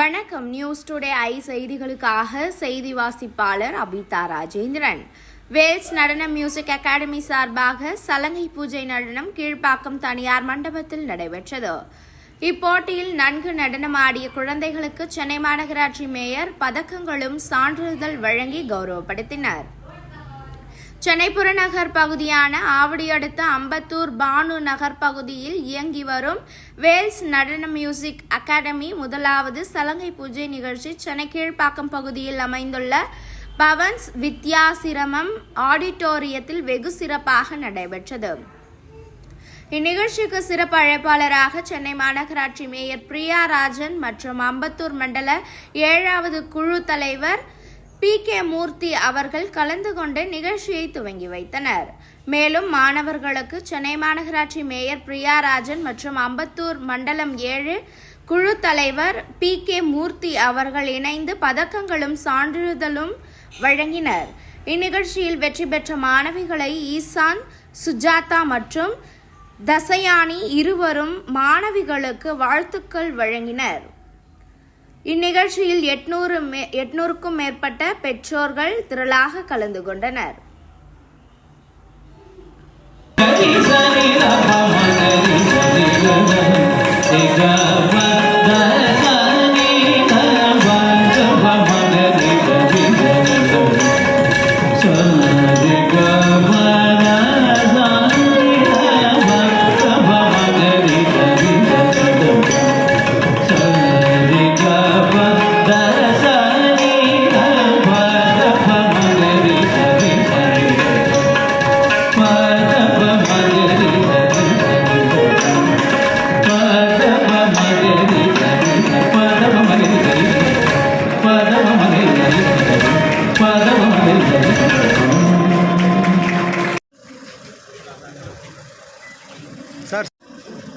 வணக்கம். News today I செய்திகளுக்காக செய்தி வாசிப்பாளர் அபிதா ராஜேந்திரன். வேல்ஸ் நடன மியூசிக் அகாடமி சார்பாக சலங்கை பூஜை நடனம் கீழ்ப்பாக்கம் தனியார் மண்டபத்தில் நடைபெற்றது. இப்போட்டியில் நன்கு நடனமாடிய குழந்தைகளுக்கு சென்னை மாநகராட்சி மேயர் பதக்கங்களும் சான்றிதழ் வழங்கி கௌரவப்படுத்தினர். சென்னை புறநகர் பகுதியான ஆவடி அடுத்த அம்பத்தூர் பானு நகர் பகுதியில் இயங்கி வரும் வேல்ஸ் நடன மியூசிக் அகாடமி முதலாவது சலங்கை பூஜை நிகழ்ச்சி சென்னை கீழ்ப்பாக்கம் பகுதியில் அமைந்துள்ள பவன்ஸ் வித்யாசிரமம் ஆடிட்டோரியத்தில் வெகு சிறப்பாக நடைபெற்றது. இந்நிகழ்ச்சிக்கு சிறப்பு அழைப்பாளராக சென்னை மாநகராட்சி மேயர் பிரியா ராஜன் மற்றும் அம்பத்தூர் மண்டல ஏழாவது குழு தலைவர் பி. கே. மூர்த்தி அவர்கள் கலந்து கொண்டு நிகழ்ச்சியை துவங்கி வைத்தனர். மேலும் மாணவர்களுக்கு சென்னை மாநகராட்சி மேயர் பிரியா ராஜன் மற்றும் அம்பத்தூர் மண்டலம் ஏழு குழு தலைவர் பி. கே. மூர்த்தி அவர்கள் இணைந்து பதக்கங்களும் சான்றிதழும் வழங்கினர். இந்நிகழ்ச்சியில் வெற்றி பெற்ற மாணவிகளை ஈசான் சுஜாதா மற்றும் தசயானி இருவரும் மாணவிகளுக்கு வாழ்த்துக்கள் வழங்கினர். இந்நிகழ்ச்சியில் எட்நூறு மே எட்நூறுக்கும் மேற்பட்ட பெற்றோர்கள் திரளாக கலந்து கொண்டனர். ಸರ್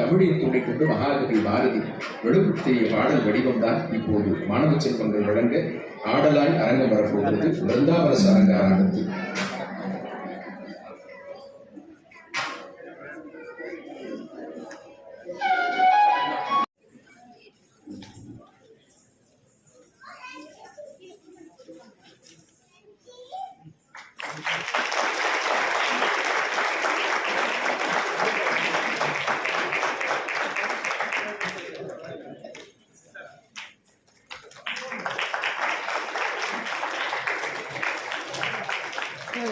தமிழில் தூண்டிக்கொண்டு மகாகவி பாரதி வெளிப்படுத்திய பாடல் வடிவம்தான் இப்போது மாணவ செல்வங்கள் வழங்க ஆடலாய் அரங்கம் வரப்போகிறது. பிருந்தாவரச அரங்க அரங்கத்தில்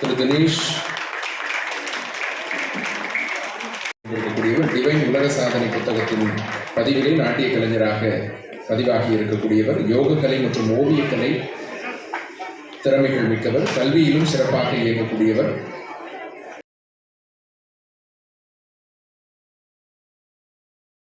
திரு தினேஷ். இருக்கக்கூடியவர் டிவைன் உலக சாதனை புத்தகத்தின் பதிவிலே நாட்டிய கலைஞராக பதிவாகி இருக்கக்கூடியவர் யோகக்கலை மற்றும் ஓவியக்கலை திறமைகள் மிக்கவர் கல்வியிலும் சிறப்பாக இயங்கக்கூடியவர்